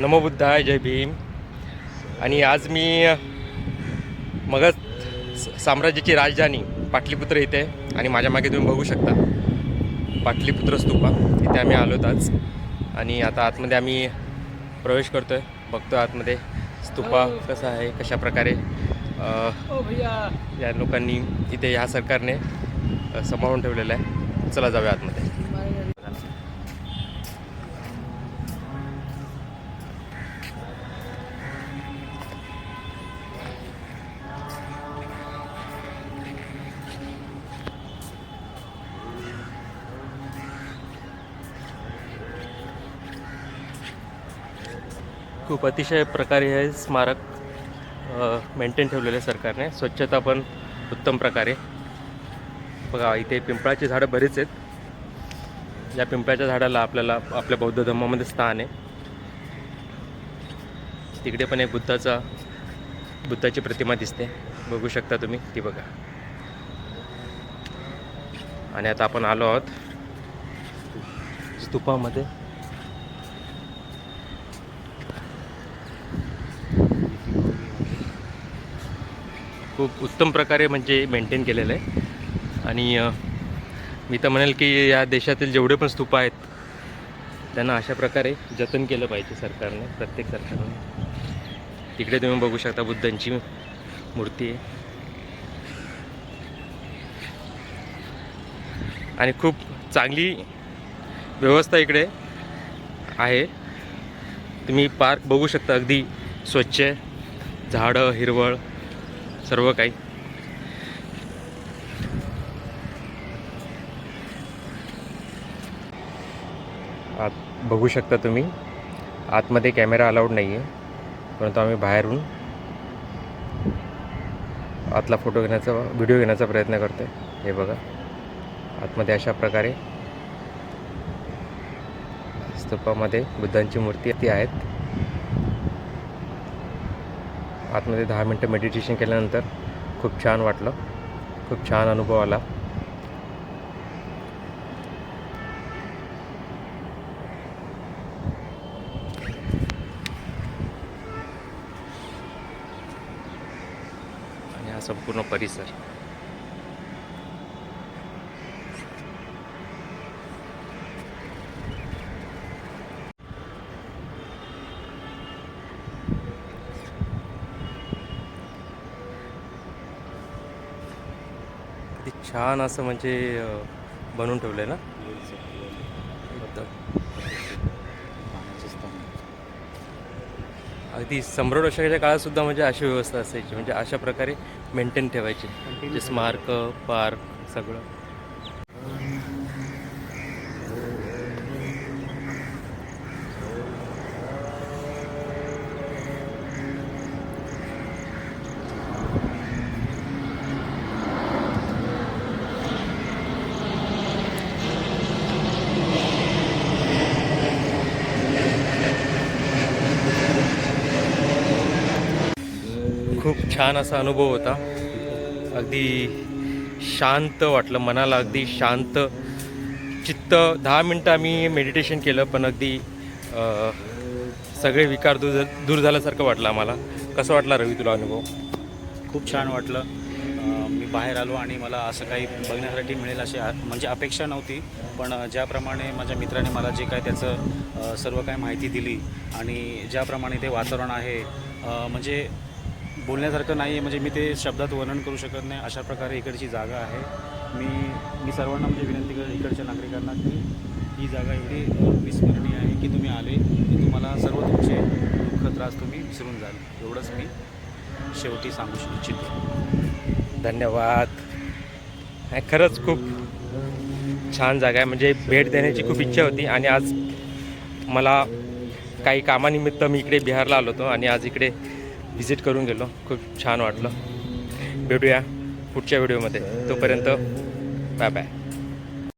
नमोबुद्धाय जय भीम. आणि आज मी मगध साम्राज्याची राजधानी पाटलीपुत्र इथे आहे. आणि माझ्या मागे तुम्ही बघू शकता. पाटलीपुत्र स्तूपा. इथे आम्ही आलोत आज. आणि आता आतमध्ये आम्ही प्रवेश करतो आहे बघतो आतमध्ये स्तूपा कसा आहे कशा प्रकारे अ, या लोकांनी इथे ह्या सरकारने सांभाळून ठेवलेलं आहे. चला जाऊया आतमध्ये. खूप अतिशय प्रकारे हे स्मारक मेंटेन ठेवलेलं आहे सरकारने स्वच्छता पण उत्तम प्रकारे बघा इथे पिंपळाची झाडं बरीच आहेत या पिंपळाच्या झाडाला आपल्याला आपल्या बौद्ध धर्मामध्ये स्थान आहे तिकडे पण एक बुद्धाचा बुद्धाची प्रतिमा दिसते बघू शकता तुम्ही ती बघा आणि आता आपण आलो आहोत स्तूपामध्ये खूप उत्तम प्रकारे म्हणजे मेंटेन केलेलं आहे. आणि मी तर म्हणेल की या देशातील जेवढे पण स्तूप आहेत त्यांना अशा प्रकारे जतन केलं पाहिजे सरकारने प्रत्येक सरकारने. तिकडे तुम्ही बघू शकता बुद्धांची मूर्ती आहे. आणि खूप चांगली व्यवस्था इकडे आहे. तुम्ही पार्क बघू शकता अगदी स्वच्छ आहे. झाडं हिरवळ सर्व काही. आत बघू शकता तुम्ही आतमध्ये कॅमेरा अलाउड नाही आहे परंतु आम्ही बाहेरून आतला फोटो घेण्याचा व्हिडिओ घेण्याचा प्रयत्न करतो आहे हे बघा. आतमध्ये अशा प्रकारे स्तूपामध्ये बुद्धांची मूर्ती ती आहेत. आतमध्ये दहा मिनटं मेडिटेशन केल्यानंतर खूप छान वाटलं. खूप छान अनुभव आला. आणि हा संपूर्ण परिसर. छान असं म्हणजे बनवून ठेवलं आहे ना. अगदी सम्राट अशोकाच्या काळात सुद्धा म्हणजे अशी व्यवस्था असायची. म्हणजे अशा प्रकारे मेंटेन ठेवायची. म्हणजे स्मारक पार्क सगळं. खूप छान असा अनुभव होता. अगदी शांत वाटलं मनाला अगदी शांत चित्त. दहा मिनटं आम्ही मेडिटेशन केलं पण अगदी सगळे विकार दूर दूर झाल्यासारखं वाटलं आम्हाला. कसं वाटला रवी तुला अनुभव? खूप छान वाटलं. मी बाहेर आलो आणि मला असं काही बघण्यासाठी मिळेल अशी म्हणजे अपेक्षा नव्हती. पण ज्याप्रमाणे माझ्या मित्राने मला जे काय त्याचं सर्व काही माहिती दिली आणि ज्याप्रमाणे ते वातावरण आहे म्हणजे बोलण्यासारखं नाही आहे. म्हणजे मी ते शब्दात वर्णन करू शकत नाही. अशा प्रकारे इकडची जागा आहे. मी मी सर्वांना म्हणजे विनंती करेन इकडच्या नागरिकांना की ही जागा एवढी विस्मरणीय आहे की तुम्ही आले. की तुम्हाला सर्व तुमचे दुःख त्रास तुम्ही विसरून जाल. एवढंच मी शेवटी सांगू इच्छितो. धन्यवाद. नाही, खरंच खूप छान जागा आहे. म्हणजे भेट देण्याची खूप इच्छा होती आणि आज मला काही कामानिमित्त मी इकडे बिहारला आलो होतो आणि आज इकडे व्हिजिट करून गेलो. खूप छान वाटलं. भेटूया पुढच्या व्हिडिओमध्ये. तोपर्यंत बाय बाय